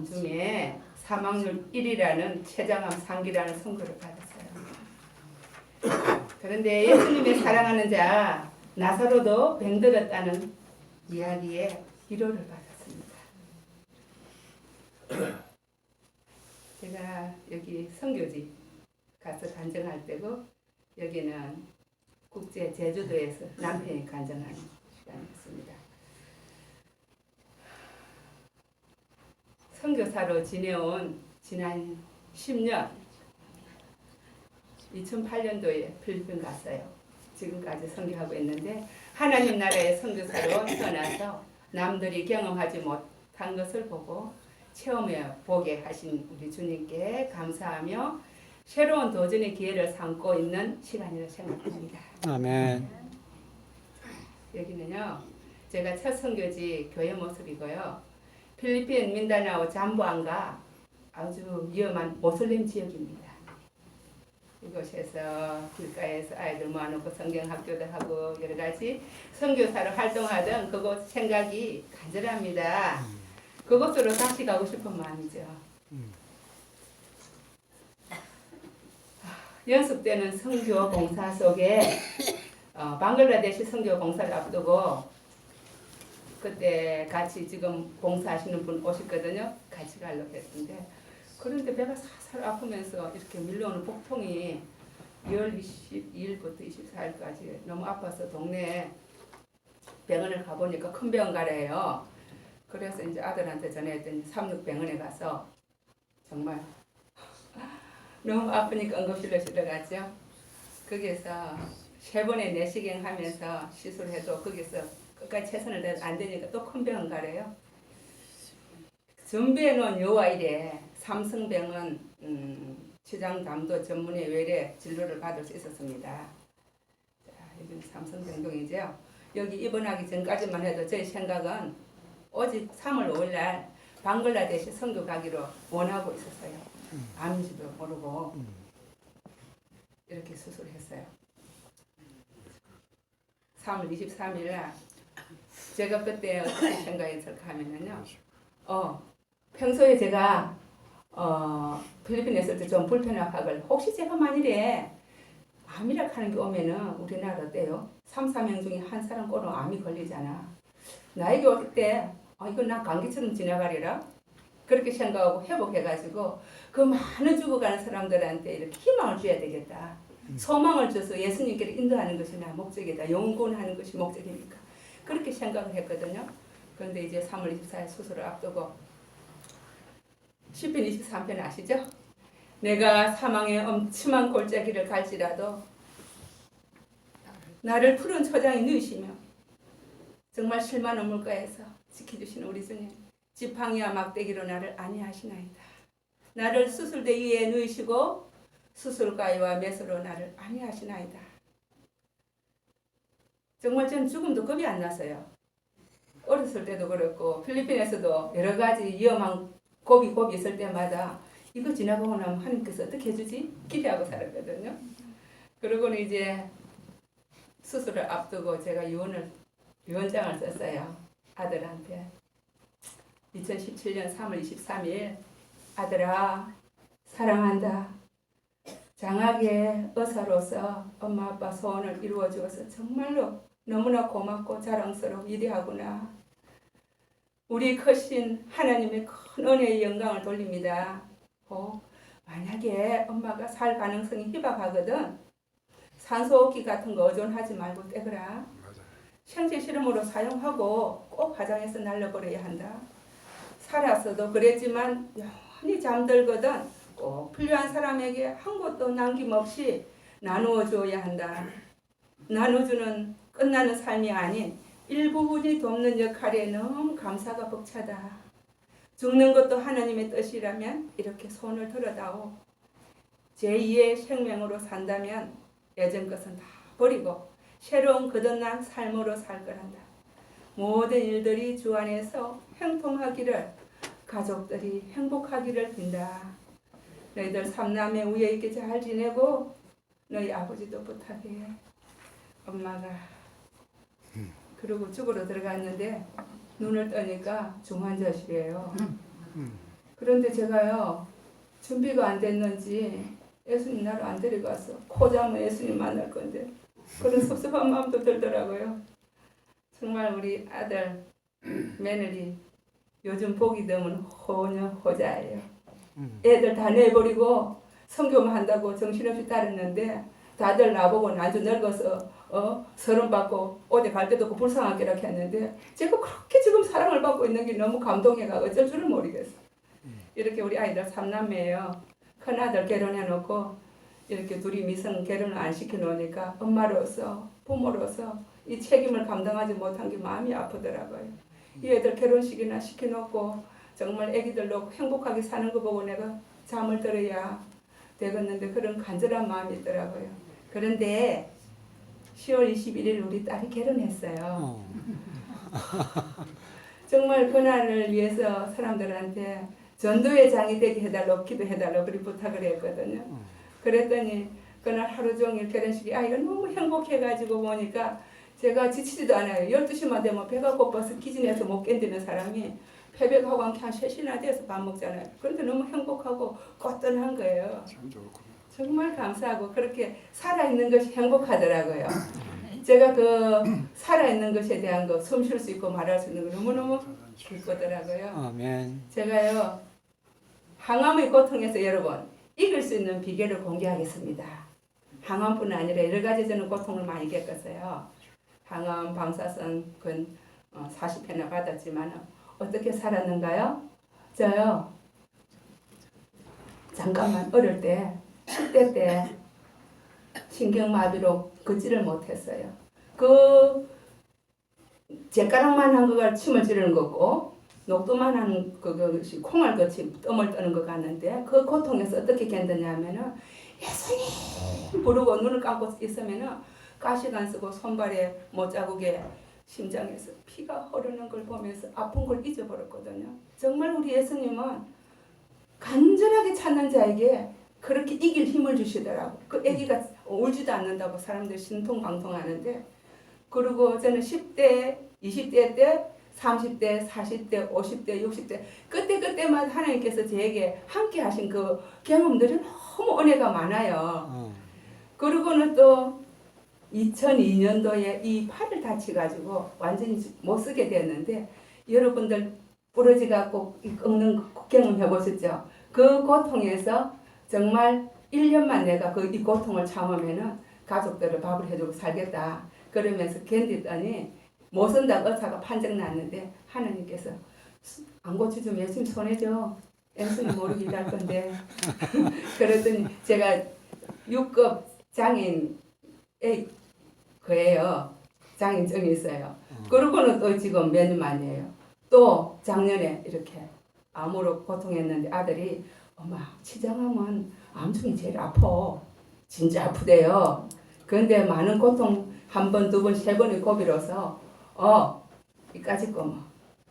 사람 중에 사망률 1위라는 최장암 상기라는 선고를 받았어요. 그런데 예수님의 사랑하는 자 나사로도 병들었다는 이야기에 위로를 받았습니다. 제가 여기 선교지 가서 간증할 때고 여기는 국제 제주도에서 남편이 간증하는 시간이었습니다. 선교사로 지내온 지난 10년 2008년도에 필리핀 갔어요. 지금까지 선교하고 있는데 하나님 나라의 선교사로 태어나서 남들이 경험하지 못한 것을 보고 체험해 보게 하신 우리 주님께 감사하며 새로운 도전의 기회를 삼고 있는 시간이라 생각합니다. 아멘. 여기는요, 제가 첫 선교지 교회 모습이고요. 필리핀 민다나오 잠보안가 아주 위험한 모슬림 지역입니다. 이곳에서 길가에서 아이들 모아놓고 성경 학교도 하고 여러 가지 선교사로 활동하던 그곳 생각이 간절합니다. 그곳으로 다시 가고 싶은 마음이죠. 연습 때는 선교 봉사 속에 어, 방글라데시 선교 봉사를 앞두고 그때 같이 지금 봉사하시는 분 오셨거든요. 같이 가려고 했는데 그런데 배가 살살 아프면서 이렇게 밀려오는 복통이 2월 22일부터 24일까지 너무 아파서 동네에 병원을 가보니까 큰 병원 가래요. 그래서 이제 아들한테 전화했더니 삼육병원에 가서 정말 너무 아프니까 응급실로 실려갔죠. 거기에서 세 번의 내시경 하면서 시술해도 거기서 끝까지 최선을 다해도 안 되니까 또 큰 병원 가래요. 준비해 놓은 요아일에 삼성병원 음, 치장담도 전문의 외래 진료를 받을 수 있었습니다. 자, 여기는 삼성병동이죠. 여기 입원하기 전까지만 해도 저희 생각은 오직 3월 5일 날 방글라데시 선교 가기로 원하고 있었어요. 아닌지도 모르고 이렇게 수술했어요. 3월 23일 날 제가 그때 어떻게 생각했을까 하면은요. 어, 평소에 제가 어, 필리핀에 있을 때 좀 불편하걸 혹시 제가 만일에 암이라 하는 게 오면은 우리나라 어때요? 3, 4명 중에 한 사람 꼴은 암이 걸리잖아. 나에게 올 때, 아, 이거 나 감기처럼 지나가리라? 그렇게 생각하고 회복해가지고 그 많은 죽어가는 사람들한테 이렇게 희망을 줘야 되겠다. 소망을 줘서 예수님께로 인도하는 것이 나 목적이다. 영권하는 것이 목적이니까. 그렇게 생각을 했거든요. 그런데 이제 3월 24일 수술을 앞두고 10편 23편 아시죠? 내가 사망의 엄침한 골짜기를 갈지라도 나를 푸른 초장에 누이시며 정말 실만한 물가에서 지켜주시는 우리 주님 지팡이와 막대기로 나를 안위하시나이다. 나를 수술대 위에 누이시고 수술가위와 메스로 나를 안위하시나이다. 정말 저는 죽음도 겁이 안 났어요. 어렸을 때도 그렇고 필리핀에서도 여러 가지 위험한 고비 고비 있을 때마다 이거 지나가고 나면 하나님께서 어떻게 해주지? 기대하고 살았거든요. 그러고는 이제 수술을 앞두고 제가 유언을 유언장을 썼어요. 아들한테 2017년 3월 23일 아들아 사랑한다. 장하게 의사로서 엄마 아빠 소원을 이루어 주어서 정말로 너무나 고맙고 자랑스러워 위대하구나. 우리 크신 하나님의 큰 은혜의 영광을 돌립니다. 어, 만약에 엄마가 살 가능성이 희박하거든 산소호흡기 같은 거 의존하지 말고 떼거라. 생체 실험으로 사용하고 꼭 화장해서 날려버려야 한다. 살았어도 그랬지만 영원히 잠들거든 꼭 필요한 사람에게 한 곳도 남김없이 나누어 줘야 한다. 나눠주는 끝나는 삶이 아닌 일부분이 돕는 역할에 너무 감사가 벅차다. 죽는 것도 하나님의 뜻이라면 이렇게 손을 들어다오. 제2의 생명으로 산다면 예전 것은 다 버리고 새로운 거듭난 삶으로 살 거란다. 모든 일들이 주 안에서 형통하기를 가족들이 행복하기를 빈다. 너희들 삼남매 우애 있게 잘 지내고 너희 아버지도 부탁해. 엄마가 그러고 죽으러 들어갔는데 눈을 떠니까 중환자실이에요. 그런데 제가요 준비가 안 됐는지 예수님 나를 안 데려가서 코자면 예수님 만날 건데 그런 섭섭한 마음도 들더라고요. 정말 우리 아들 며느리 요즘 보기 드문 호녀 호자예요. 음. 애들 다 내버리고 성교만 한다고 정신없이 따랐는데 다들 나보고 아주 늙어서 어 서른 받고 어디 갈 없고 불쌍하게 이렇게 했는데 제가 그렇게 지금 사랑을 받고 있는 게 너무 감동해가 어쩔 줄을 모르겠어. 이렇게 우리 아이들 삼남매예요. 큰 아들 결혼해 놓고 이렇게 둘이 미성 결혼을 안 시켜 놓으니까 엄마로서 부모로서 이 책임을 감당하지 못한 게 마음이 아프더라고요. 이 애들 결혼식이나 시켜 놓고 정말 애기들로 행복하게 사는 거 보고 내가 잠을 들어야 되겠는데 그런 간절한 마음이 있더라고요. 그런데 10월 21일 우리 딸이 결혼했어요. 어. 정말 그날을 위해서 사람들한테 전도의 장이 되게 해달라고 기도해달라고 그리 부탁을 했거든요. 음. 그랬더니 그날 하루 종일 결혼식이 아이가 너무 행복해가지고 보니까 제가 지치지도 않아요. 12시만 되면 배가 고파서 기진해서 못 견디는 사람이 패백하고 한 3시나 돼서 밥 먹잖아요. 그런데 너무 행복하고 꽃던한 거예요. 참 좋구나. 정말 감사하고 그렇게 살아있는 것이 행복하더라고요. 제가 그 살아있는 것에 대한 거 숨 쉴 수 있고 말할 수 있는 거 너무너무 기쁘더라고요. 아멘. 제가요 항암의 고통에서 여러분 이길 수 있는 비결을 공개하겠습니다. 항암뿐 아니라 여러 가지 저는 고통을 많이 겪었어요. 항암, 방사선 근 40회나 받았지만 어떻게 살았는가요? 저요 잠깐만 어릴 때 10대 때 신경마비로 걷지를 못했어요. 그 젓가락만 한 거가 침을 지르는 거고 녹두만 한 그것이 콩알 같이 뜸을 뜨는 것 같는데 그 고통에서 어떻게 견디냐면은 예수님 부르고 눈을 감고 있으면은 가시가 안 쓰고 손발에 못자국에 심장에서 피가 흐르는 걸 보면서 아픈 걸 잊어버렸거든요. 정말 우리 예수님은 간절하게 찾는 자에게 그렇게 이길 힘을 주시더라고. 그 아기가 울지도 않는다고 사람들 신통방통하는데 그리고 저는 10대, 20대 때 30대, 40대, 50대, 60대 그때 그때마다 하나님께서 저에게 함께 하신 그 경험들이 너무 은혜가 많아요. 어. 그리고는 또 2002년도에 이 팔을 다치가지고 완전히 못 쓰게 됐는데 여러분들 부러지 갖고 이 꺾는 경험 해보셨죠? 그 고통에서 정말 1년만 내가 그 이 고통을 참으면은 가족들을 밥을 해주고 살겠다. 그러면서 견디더니 못 쓴다고 의사가 판정 났는데 하나님께서 안 고쳐주면 예수님 손해줘. 예수님 모르게 일할 건데. 그랬더니 제가 6급 장인 에 그예요. 장인증이 있어요. 그러고는 또 지금 몇 년 만이에요. 또 작년에 이렇게 암으로 고통했는데 아들이 엄마 치장하면 암중이 제일 아파. 진짜 아프대요. 그런데 많은 고통 한 번, 두 번, 세 번의 고비로서 어 이까짓 거 뭐.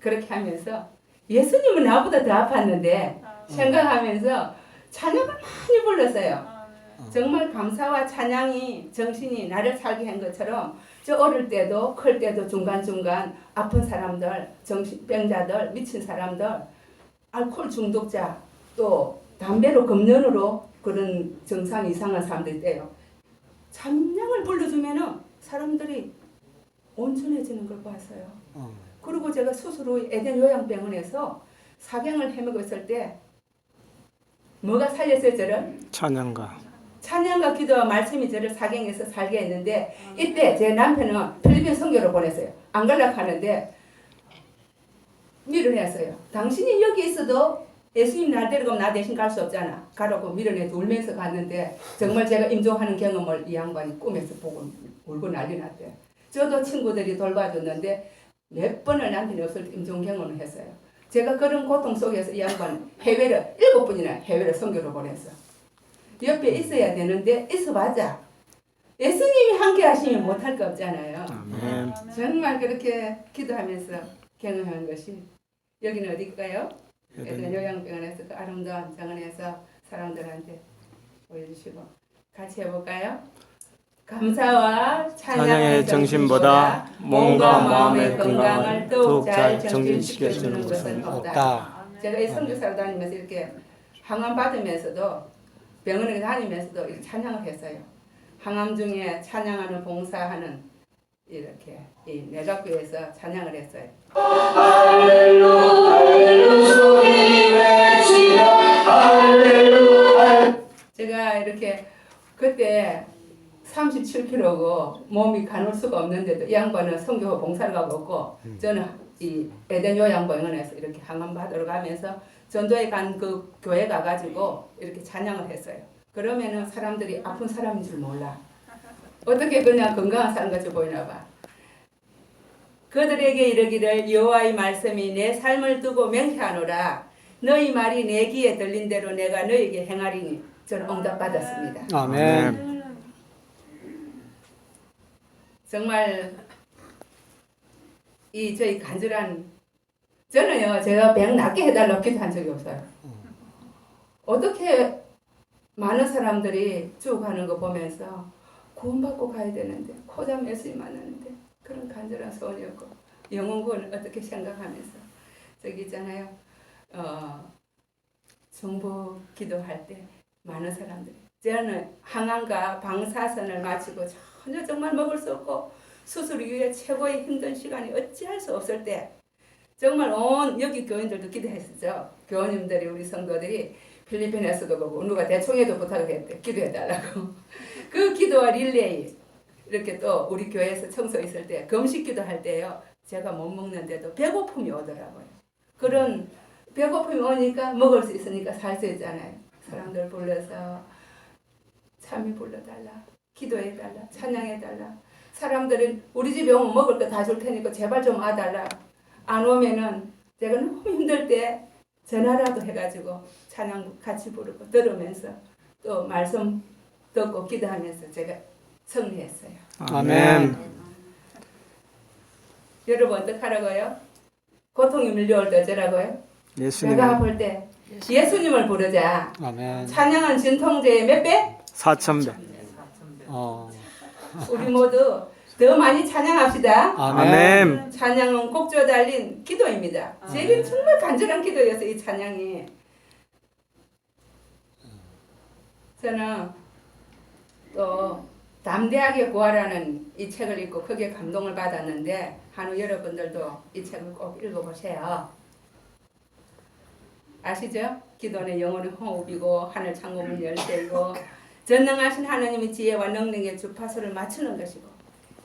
그렇게 하면서 예수님은 나보다 더 아팠는데 생각하면서 찬양을 많이 불렀어요. 정말 감사와 찬양이 정신이 나를 살게 한 것처럼 저 어릴 때도 클 때도 중간중간 아픈 사람들, 정신병자들, 미친 사람들, 알코올 중독자 또 담배로 금연으로 그런 정상 이상한 사람들 있대요. 찬양을 불러주면은 사람들이 온전해지는 걸 봤어요. 어. 그리고 제가 수술 후 에덴 요양병원에서 사경을 헤매고 있을 때 뭐가 살렸어요 저를? 찬양가. 찬양과 기도와 말씀이 저를 사경에서 살게 했는데 이때 제 남편은 필리핀 선교를 보냈어요. 안 갈라 하는데 밀어냈어요. 당신이 여기 있어도 예수님 날 데리고 나 대신 갈 수 없잖아. 가라고 밀어내서 울면서 갔는데 정말 제가 임종하는 경험을 이 양반이 꿈에서 보고 울고 난리 났대요. 저도 친구들이 돌봐줬는데 몇 번을 남편이 없을 때 임종 경험을 했어요. 제가 그런 고통 속에서 이 양반 해외를 일곱 번이나 해외를 선교를 보냈어. 옆에 있어야 되는데 있어봤자 예수님이 함께 하시면 못할 거 없잖아요. 아멘. 정말 그렇게 기도하면서 경험한 것이 여기는 어디일까요? 애들 요양병원에서 그 아름다운 병원에서 사람들한테 보여주시고 같이 해볼까요? 감사와 찬양의 정신보다 몸과 마음의 건강을 더욱 잘잘 정진시켜주는 것은 없다. 제가 이 선교사를 다니면서 이렇게 항암 받으면서도 병원에 다니면서도 이렇게 찬양을 했어요. 항암 중에 찬양하는 봉사하는 이렇게 이 내각교에서 찬양을 했어요. 제가 이렇게 그때 37kg고 몸이 가눌 수가 없는데도 이 양반은 성교 봉사를 가고 없고 저는 이 에덴 요양병원에서 이렇게 항암 받으러 가면서 전도에 간 그 교회 가가지고 이렇게 찬양을 했어요. 그러면은 사람들이 아픈 사람인 줄 몰라. 어떻게 그냥 건강한 사람 같이 보이나 봐. 그들에게 이르기를 여호와의 말씀이 내 삶을 두고 맹세하노라. 너희 말이 내 귀에 들린 대로 내가 너에게 행하리니 저는 응답받았습니다. 아멘. 정말 이 저희 간절한 저는요 제가 병 낫게 해달라고 기도한 적이 없어요. 어떻게 많은 사람들이 죽어가는 거 보면서 구원받고 가야 되는데 코담 예수님 만나는데 그런 간절한 소원이었고 영혼구원 어떻게 생각하면서 저기 있잖아요 어 중보 기도할 때 많은 사람들이 저는 항암과 방사선을 마치고 전혀 정말 먹을 수 없고 수술 이후에 최고의 힘든 시간이 어찌할 수 없을 때 정말 온 여기 교인들도 기도했었죠. 교우님들이 우리 성도들이 필리핀에서도 보고 누가 대총회도 부탁을 했대. 기도해달라고. 그 기도와 릴레이 이렇게 또 우리 교회에서 청소 있을 때 금식 기도 할 때요. 제가 못 먹는데도 배고픔이 오더라고요. 그런 배고픔이 오니까 먹을 수 있으니까 살 수 있잖아요. 사람들 불러서 참이 불러달라. 기도해달라. 찬양해달라. 사람들은 우리 집에 오면 먹을 거 다 줄 테니까 제발 좀 와달라. 안 오면은 제가 너무 힘들 때 전화라도 해가지고 찬양 같이 부르고 들으면서 또 말씀 듣고 기도하면서 제가 승리했어요. 아멘. 여러분 어떡하라고요? 고통이 밀려올 때 어쩌라고요? 예수님 내가 아플 때 예수님을 부르자. 아멘. 찬양은 진통제의 몇 배? 사천배. 어. 우리 모두 더 많이 찬양합시다. 아멘. 찬양은 곡조 달린 기도입니다. 제게 정말 간절한 기도였어요. 이 찬양이. 저는 또 담대하게 구하라는 이 책을 읽고 크게 감동을 받았는데 한우 여러분들도 이 책을 꼭 읽어보세요. 아시죠? 기도는 영혼의 호흡이고 하늘 창문을 열 때이고 전능하신 하나님의 지혜와 능력의 주파수를 맞추는 것이고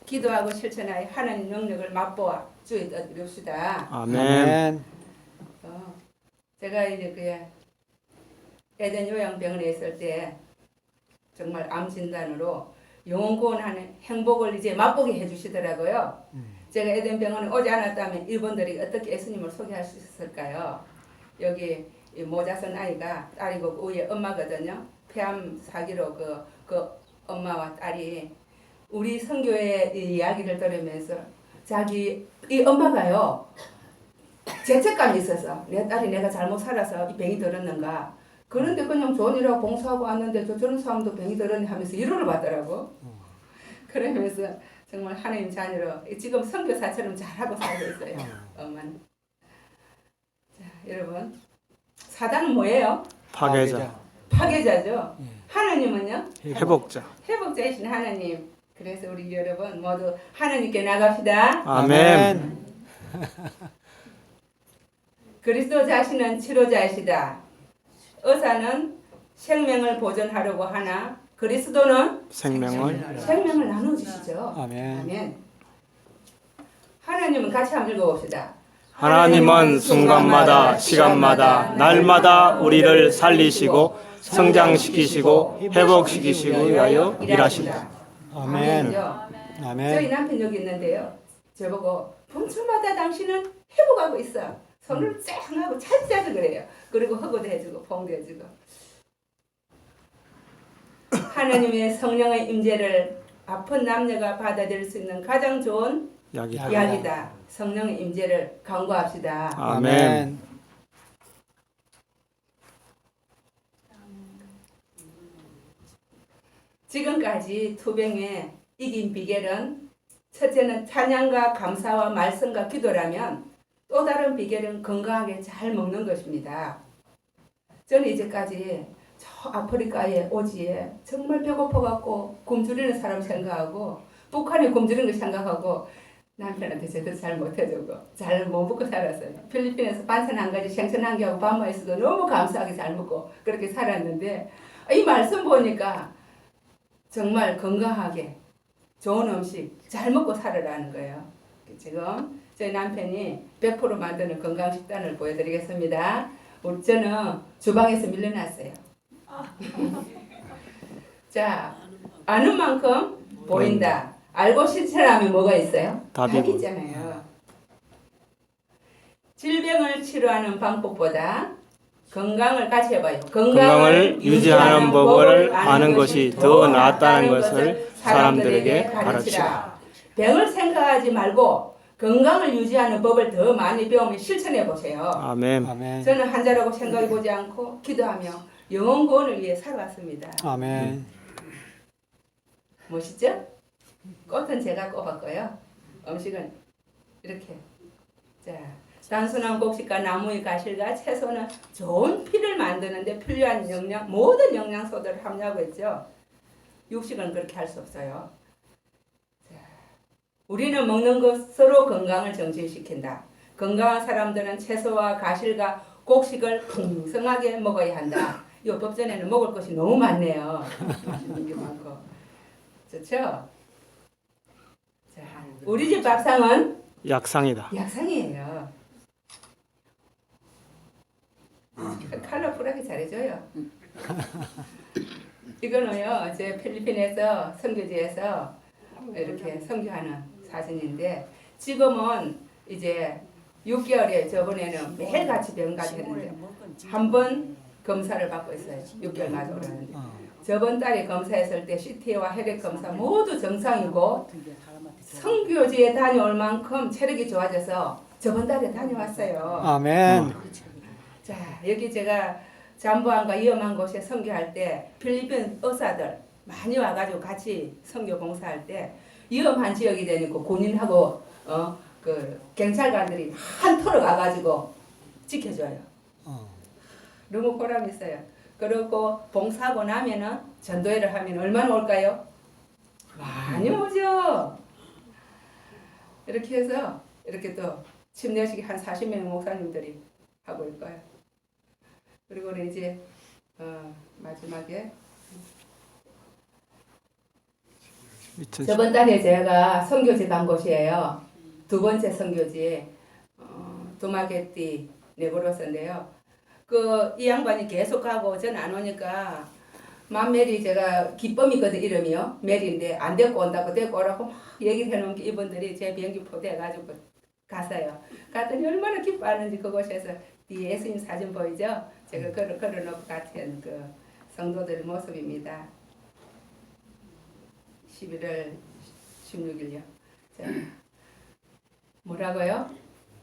기도하고 실천하여 하나님 능력을 맛보아 주의 뜻 이룹시다. 아멘. 어, 제가 이제 그 에덴 요양병원에 있을 때 정말 암 진단으로 영혼 구원하는 행복을 이제 맛보게 해주시더라고요. 제가 에덴 병원에 오지 않았다면 이분들이 어떻게 예수님을 소개할 수 있었을까요? 여기 이 모자 쓴 아이가 딸이고 그 위에 엄마거든요. 폐암 사기로 그, 그 엄마와 딸이 우리 성교의 이 이야기를 들으면서 자기 이 엄마가요 죄책감이 있어서 내 딸이 내가 잘못 살아서 이 병이 들었는가 그런데 그냥 좋은 일하고 봉사하고 왔는데 저 저런 사람도 병이 들었네 하면서 위로를 받더라고 그러면서 정말 하나님 자녀로 지금 선교사처럼 잘하고 살고 있어요 엄마는 자 여러분 사단은 뭐예요? 파괴자. 파괴자죠 하나님은요? 회복자. 회복자이신 하나님 그래서 우리 여러분 모두 하나님께 나갑시다 아멘. 그리스도 자신은 치료자이시다. 의사는 생명을 보존하려고 하나 그리스도는 생명을 생명을 나눠 주시죠. 아멘. 아멘. 하나님은 같이 한번 읽어봅시다. 하나님은 순간마다 시간마다 날마다 우리를 살리시고 성장시키시고 회복시키시기 위하여 일하신다. 아멘. 아멘이죠. 저희 아멘. 남편 여기 있는데요. 저보고 분초마다 당신은 회복하고 있어. 손을 쫙 하고 차지하고 그래요. 그리고 허거도 해주고 봉도 해주고. 하나님의 성령의 임재를 아픈 남녀가 받아들일 수 있는 가장 좋은 약이다. 약이다. 성령의 임재를 강구합시다. 아멘. 지금까지 투병에 이긴 비결은 첫째는 찬양과 감사와 말씀과 기도라면 또또 다른 비결은 건강하게 잘 먹는 것입니다. 저는 이제까지 저 아프리카의 오지에 정말 배고파갖고 굶주리는 사람 생각하고 북한에 굶주리는 거 생각하고 남편한테 제대로 잘 못해주고 잘 못 먹고 살았어요. 필리핀에서 반찬 한 가지 생선 한 개하고 밥만 있어도 너무 감사하게 잘 먹고 그렇게 살았는데 이 말씀 보니까 정말 건강하게 좋은 음식 잘 먹고 살으라는 거예요. 지금 저희 남편이 100% 만드는 건강 식단을 보여드리겠습니다. 우리 저는 주방에서 밀려났어요. 자, 아는 만큼 보인다. 알고 실천하면 뭐가 있어요? 답이 있잖아요. 질병을 치료하는 방법보다 건강을 같이 해봐요. 건강을 유지하는 법을 아는 것이 더 낫다는 것을 사람들에게 가르치라. 병을 생각하지 말고 건강을 유지하는 법을 더 많이 배우면 실천해 보세요. 아멘. 아멘. 저는 한자라고 생각해 보지 않고 기도하며 영원 구원을 위해 살아왔습니다. 아멘. 멋있죠? 꽃은 제가 꼽았고요. 음식은 이렇게. 자, 단순한 곡식과 나무의 가실과 채소는 좋은 피를 만드는데 필요한 영양, 모든 영양소들을 함유하고 있죠. 육식은 그렇게 할 수 없어요. 자, 우리는 먹는 것으로 건강을 정진시킨다. 건강한 사람들은 채소와 가실과 곡식을 풍성하게 먹어야 한다. 이 법전에는 먹을 것이 너무 많네요. 많고. 좋죠? 자, 우리 집 밥상은 약상이다. 약상이에요. 컬러풀하게 잘해줘요. 이거는요, 제 필리핀에서 선교지에서 이렇게 선교하는 사진인데 지금은 이제 6개월에 저번에는 매일 같이 병 가게 했는데 한 번 검사를 받고 있어요. 6개월 가지고 그러는데 어. 저번 달에 검사했을 때 CT와 혈액 검사 모두 정상이고 성교지에 다녀올 만큼 체력이 좋아져서 저번 달에 다녀왔어요. 아멘. 자 여기 제가 잠부함과 위험한 곳에 선교할 때 필리핀 의사들 많이 와가지고 같이 선교 봉사할 때 위험한 지역이 되니까 군인하고 어 그 경찰관들이 한 터로 가가지고 지켜줘요. 어. 너무 보람 있어요. 그리고 봉사하고 나면은 전도회를 하면 얼마나 올까요? 많이 오죠. 이렇게 해서 이렇게 또 침례식 한 40명 목사님들이 하고 있고요. 그리고는 이제 어, 마지막에 저번 달에 제가 선교지 간 곳이에요. 두 번째 선교지 어, 도마게띠 네브로스인데요. 그 이 양반이 계속 가고 전 안 오니까 맘메리 제가 기쁨이거든 이름이요. 메리인데 안 데리고 온다고 데리고 오라고 막 얘기를 해놓은 게 이분들이 제 비행기 포대해가지고 갔어요. 갔더니 얼마나 기뻐하는지 그곳에서 뒤에 예수님 사진 보이죠? 제가 걸어, 걸어놓고 같은 그 성도들 모습입니다. 11월 16일요. 자, 뭐라고요?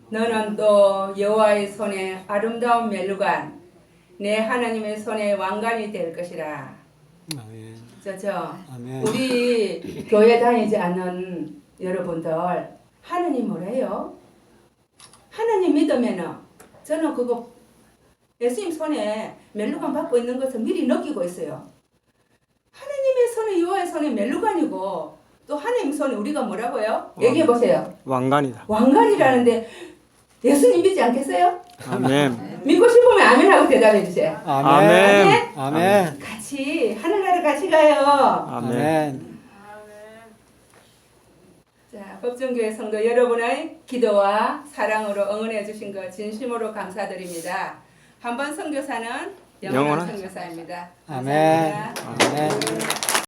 너는 또 여호와의 손에 아름다운 멜루간, 내 하나님의 손에 왕관이 될 것이라. 아멘. 저저 아멘. 우리 교회 다니지 않는 여러분들 하나님 뭐래요? 하나님 믿으면은 저는 그거 예수님 손에 멜루간 받고 있는 것을 미리 느끼고 있어요. 손에 여호와의 손에 멜루간이고 또 하나님 손에 우리가 뭐라고요? 얘기해 보세요. 왕관이다. 왕관이라는데 예수님 믿지 않겠어요? 아멘. 믿고 싶으면 아멘 하고 대답해 주세요. 아멘. 아멘. 아멘. 같이 하늘나라 같이 가요. 아멘. 아멘. 자, 법정교회 성도 여러분의 기도와 사랑으로 응원해 주신 것 진심으로 감사드립니다. 한번 선교사는 영원한 선교사입니다. 아멘. 감사합니다. 아멘.